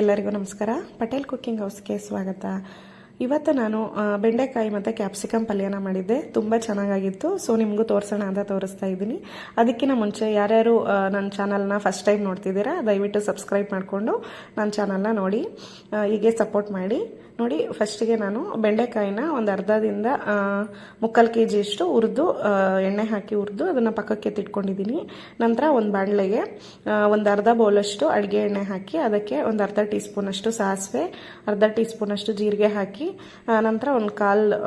ಎಲ್ಲರಿಗೂ ನಮಸ್ಕಾರ. ಪಟೇಲ್ ಕುಕ್ಕಿಂಗ್ ಹೌಸ್ಗೆ ಸ್ವಾಗತ. ಇವತ್ತು ನಾನು ಬೆಂಡೆಕಾಯಿ ಮತ್ತು ಕ್ಯಾಪ್ಸಿಕಮ್ ಪಲ್ಯನ ಮಾಡಿದ್ದೆ. ತುಂಬ ಚೆನ್ನಾಗಾಗಿತ್ತು. ಸೊ, ನಿಮಗೂ ತೋರಿಸೋಣ ಅಂತ ತೋರಿಸ್ತಾ ಇದ್ದೀನಿ. ಅದಕ್ಕಿಂತ ಮುಂಚೆ ಯಾರ್ಯಾರು ನನ್ನ ಚಾನಲ್ನ ಫಸ್ಟ್ ಟೈಮ್ ನೋಡ್ತಿದ್ದೀರಾ, ದಯವಿಟ್ಟು ಸಬ್ಸ್ಕ್ರೈಬ್ ಮಾಡಿಕೊಂಡು ನನ್ನ ಚಾನಲ್ನ ನೋಡಿ. ಹೀಗೆ ಸಪೋರ್ಟ್ ಮಾಡಿ. ನೋಡಿ ಫಸ್ಟಿಗೆ ನಾನು ಬೆಂಡೆಕಾಯಿನ ಒಂದು ಅರ್ಧದಿಂದ ಮುಕ್ಕಾಲು ಕೆ ಜಿಯಷ್ಟು ಹುರಿದು ಎಣ್ಣೆ ಹಾಕಿ ಹುರಿದು ಅದನ್ನು ಪಕ್ಕಕ್ಕೆ ತಿಟ್ಕೊಂಡಿದ್ದೀನಿ ನಂತರ ಒಂದು ಬಾಣಲೆಗೆ ಒಂದು ಅರ್ಧ ಬೌಲಷ್ಟು ಅಡುಗೆ ಎಣ್ಣೆ ಹಾಕಿ, ಅದಕ್ಕೆ ಒಂದು ಅರ್ಧ ಟೀ ಸ್ಪೂನಷ್ಟು ಸಾಸಿವೆ, ಅರ್ಧ ಟೀ ಸ್ಪೂನಷ್ಟು ಜೀರಿಗೆ ಹಾಕಿ ನಂತರ ಒಂದು ಕಾಲು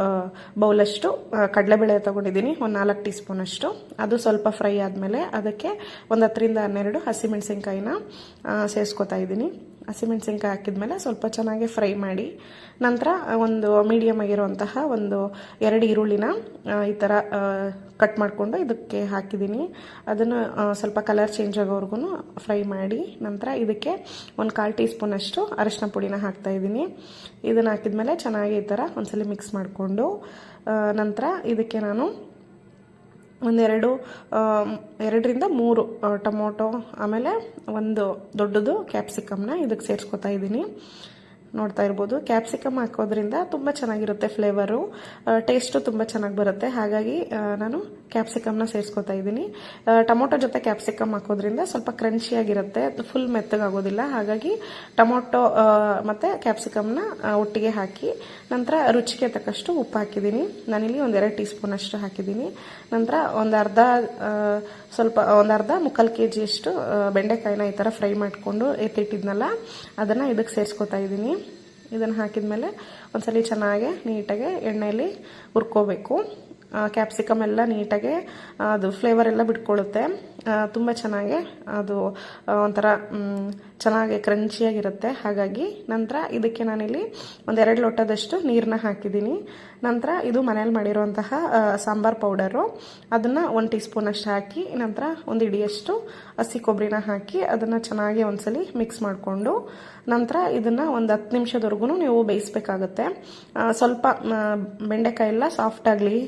ಬೌಲಷ್ಟು ಕಡಲೆಬೇಳೆ ತೊಗೊಂಡಿದ್ದೀನಿ ಒಂದು ನಾಲ್ಕು ಟೀ ಸ್ಪೂನಷ್ಟು ಅದು ಸ್ವಲ್ಪ ಫ್ರೈ ಆದಮೇಲೆ ಅದಕ್ಕೆ ಒಂದು ಹತ್ತರಿಂದ ಹನ್ನೆರಡು ಹಸಿಮೆಣಸಿನ್ಕಾಯಿನ ಸೇರಿಸ್ಕೊತಾ ಇದ್ದೀನಿ ಹಸಿಮೆಣಸಿನ್ಕಾಯಿ ಹಾಕಿದ್ಮೇಲೆ ಸ್ವಲ್ಪ ಚೆನ್ನಾಗಿ ಫ್ರೈ ಮಾಡಿ ನಂತರ ಒಂದು ಮೀಡಿಯಮ್ ಆಗಿರುವಂತಹ ಒಂದು ಎರಡು ಈರುಳ್ಳಿನ ಈ ಥರ ಕಟ್ ಮಾಡಿಕೊಂಡು ಇದಕ್ಕೆ ಹಾಕಿದ್ದೀನಿ. ಅದನ್ನು ಸ್ವಲ್ಪ ಕಲರ್ ಚೇಂಜ್ ಆಗೋವರೆಗೂ ಫ್ರೈ ಮಾಡಿ ನಂತರ ಇದಕ್ಕೆ ಒಂದು ಕಾಲು ಟೀ ಸ್ಪೂನಷ್ಟು ಅರಿಶಿನ ಪುಡಿನ ಹಾಕ್ತಾ ಇದ್ದೀನಿ. ಇದನ್ನು ಹಾಕಿದ್ಮೇಲೆ ಚೆನ್ನಾಗಿ ಈ ಥರ ಒಂದ್ಸಲಿ ಮಿಕ್ಸ್ ಮಾಡಿಕೊಂಡು ನಂತರ ಇದಕ್ಕೆ ನಾನು ಒಂದೆರಡು ಎರಡರಿಂದ ಮೂರು ಟೊಮೊಟೊ ಆಮೇಲೆ ಒಂದು ದೊಡ್ಡದು ಕ್ಯಾಪ್ಸಿಕಮ್ನ ಇದಕ್ಕೆ ಸೇರಿಸ್ಕೊತಾ ಇದ್ದೀನಿ. ನೋಡ್ತಾ ಇರ್ಬೋದು. ಕ್ಯಾಪ್ಸಿಕಮ್ ಹಾಕೋದ್ರಿಂದ ತುಂಬ ಚೆನ್ನಾಗಿರುತ್ತೆ ಫ್ಲೇವರು ಟೇಸ್ಟು ತುಂಬ ಚೆನ್ನಾಗಿ ಬರುತ್ತೆ. ಹಾಗಾಗಿ ನಾನು ಕ್ಯಾಪ್ಸಿಕಮ್ನ ಸೇರಿಸ್ಕೊತಾ ಇದ್ದೀನಿ. ಟೊಮೊಟೊ ಜೊತೆ ಕ್ಯಾಪ್ಸಿಕಮ್ ಹಾಕೋದ್ರಿಂದ ಸ್ವಲ್ಪ ಕ್ರಂಚಿಯಾಗಿರುತ್ತೆ ಫುಲ್ ಮೆತ್ತಗಾಗೋದಿಲ್ಲ. ಹಾಗಾಗಿ, ಟೊಮೊಟೊ ಮತ್ತು ಕ್ಯಾಪ್ಸಿಕಮ್ನ ಒಟ್ಟಿಗೆ ಹಾಕಿ ನಂತರ ರುಚಿಗೆ ತಕ್ಕಷ್ಟು ಉಪ್ಪು ಹಾಕಿದ್ದೀನಿ. ನಾನಿಲ್ಲಿ ಒಂದು ಎರಡು ಟೀ ಸ್ಪೂನ್ ಅಷ್ಟು ಹಾಕಿದ್ದೀನಿ. ನಂತರ ಒಂದು ಅರ್ಧ ಸ್ವಲ್ಪ, ಒಂದು ಅರ್ಧ ಮುಕ್ಕಾಲು ಕೆ ಜಿಯಷ್ಟು ಬೆಂಡೆಕಾಯಿನ ಈ ಥರ ಫ್ರೈ ಮಾಡಿಕೊಂಡು ಎತ್ತಿಟ್ಟಿದ್ನಲ್ಲ, ಅದನ್ನು ಇದಕ್ಕೆ ಸೇರಿಸ್ಕೊತಾ ಇದ್ದೀನಿ. ಇದನ್ನು ಹಾಕಿದ್ಮೇಲೆ ಒಂದ್ಸಲಿ ಚೆನ್ನಾಗಿ ನೀಟಾಗಿ ಎಣ್ಣೆಯಲ್ಲಿ ಹುರ್ಕೋಬೇಕು. ಕ್ಯಾಪ್ಸಿಕಮ್ ಎಲ್ಲ ನೀಟಾಗಿ ಅದು ಫ್ಲೇವರ್ ಎಲ್ಲ ಬಿಟ್ಕೊಳ್ಳುತ್ತೆ ತುಂಬ ಚೆನ್ನಾಗಿ ಅದು ಒಂಥರ ಚೆನ್ನಾಗಿ ಕ್ರಂಚಿಯಾಗಿರುತ್ತೆ ಹಾಗಾಗಿ ನಂತರ ಇದಕ್ಕೆ ನಾನಿಲ್ಲಿ ಒಂದೆರಡು ಲೋಟದಷ್ಟು ನೀರನ್ನ ಹಾಕಿದ್ದೀನಿ. ನಂತರ ಇದು ಮನೇಲಿ ಮಾಡಿರುವಂತಹ ಸಾಂಬಾರ್ ಪೌಡರು. ಅದನ್ನು ಒಂದು ಟೀ ಸ್ಪೂನಷ್ಟು ಹಾಕಿ, ನಂತರ ಒಂದು ಇಡಿಯಷ್ಟು ಹಸಿ ಕೊಬ್ಬರಿನ ಹಾಕಿ, ಅದನ್ನು ಚೆನ್ನಾಗಿ ಒಂದ್ಸಲಿ ಮಿಕ್ಸ್ ಮಾಡಿಕೊಂಡು, ನಂತರ ಇದನ್ನು ಒಂದು ಹತ್ತು ನಿಮಿಷದವರೆಗೂ ನೀವು ಬೇಯಿಸ್ಬೇಕಾಗುತ್ತೆ. ಸ್ವಲ್ಪ ಬೆಂಡೆಕಾಯಿ ಎಲ್ಲ ಸಾಫ್ಟ್ ಆಗಲಿ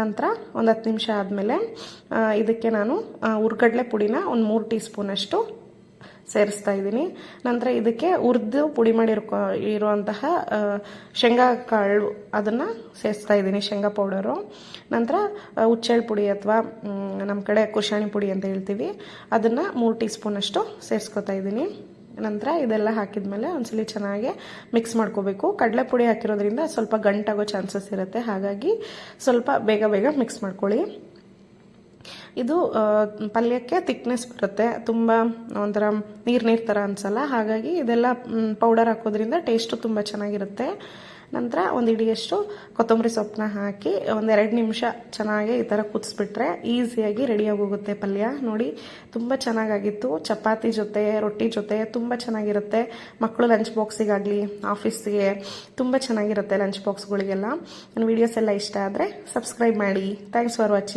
ನಂತರ ಒಂದು ಹತ್ತು ನಿಮಿಷ ಆದಮೇಲೆ ಇದಕ್ಕೆ ನಾನು ಹುರ್ಗಡ್ಲೆ ಪುಡಿನ ಒಂದು ಮೂರು ಟೀ ಸ್ಪೂನಷ್ಟು ಸೇರಿಸ್ತಾ ಇದ್ದೀನಿ. ನಂತರ ಇದಕ್ಕೆ ಹುರಿದು ಪುಡಿ ಮಾಡಿರ್ಕೊ, ಇರುವಂತಹ ಶೇಂಗಾ ಕಾಳು ಅದನ್ನು ಸೇರಿಸ್ತಾ ಇದ್ದೀನಿ, ಶೇಂಗಾ ಪೌಡರು. ನಂತರ ಹುಚ್ಚೆಳ್ ಪುಡಿ ಅಥವಾ ನಮ್ಮ ಕಡೆ ಕುಶಾಣಿ ಪುಡಿ ಅಂತ ಹೇಳ್ತೀವಿ. ಅದನ್ನು ಮೂರು ಟೀ ಸ್ಪೂನಷ್ಟು ಸೇರಿಸ್ಕೊತಾ ಇದ್ದೀನಿ. ನಂತರ ಇದೆಲ್ಲ ಹಾಕಿದ್ಮೇಲೆ ಒಂದ್ಸಲಿ ಚೆನ್ನಾಗಿ ಮಿಕ್ಸ್ ಮಾಡ್ಕೋಬೇಕು. ಕಡಲೆ ಪುಡಿ ಹಾಕಿರೋದ್ರಿಂದ ಸ್ವಲ್ಪ ಗಂಟಾಗೋ ಚಾನ್ಸಸ್ ಇರುತ್ತೆ. ಹಾಗಾಗಿ ಸ್ವಲ್ಪ ಬೇಗ ಬೇಗ ಮಿಕ್ಸ್ ಮಾಡ್ಕೊಳ್ಳಿ. ಇದು ಪಲ್ಯಕ್ಕೆ ತಿಕ್ನೆಸ್ ಬರುತ್ತೆ. ತುಂಬ ಒಂಥರ ನೀರು ನೀರು ಥರ ಅನ್ಸಲ್ಲ. ಹಾಗಾಗಿ ಇದೆಲ್ಲ ಪೌಡರ್ ಹಾಕೋದ್ರಿಂದ ಟೇಸ್ಟು ತುಂಬ ಚೆನ್ನಾಗಿರುತ್ತೆ. ನಂತರ ಒಂದು ಇಡಿಯಷ್ಟು ಕೊತ್ತಂಬರಿ ಸೊಪ್ಪನ್ನ ಹಾಕಿ ಒಂದೆರಡು ನಿಮಿಷ ಚೆನ್ನಾಗಿ ಈ ಥರ ಕುದಿಸ್ಬಿಟ್ರೆ ಈಸಿಯಾಗಿ ರೆಡಿಯಾಗಿ ಹೋಗುತ್ತೆ ಪಲ್ಯ. ನೋಡಿ, ತುಂಬ ಚೆನ್ನಾಗಾಗಿತ್ತು. ಚಪಾತಿ ಜೊತೆ, ರೊಟ್ಟಿ ಜೊತೆ ತುಂಬ ಚೆನ್ನಾಗಿರುತ್ತೆ. ಮಕ್ಕಳು ಲಂಚ್ ಬಾಕ್ಸಿಗಾಗಲಿ ಆಫೀಸ್ಗೆ ತುಂಬ ಚೆನ್ನಾಗಿರುತ್ತೆ ಲಂಚ್ ಬಾಕ್ಸ್ಗಳಿಗೆಲ್ಲ ನನ್ನ ವೀಡಿಯೋಸ್ ಎಲ್ಲ ಇಷ್ಟ ಆದರೆ ಸಬ್ಸ್ಕ್ರೈಬ್ ಮಾಡಿ. Thanks for watching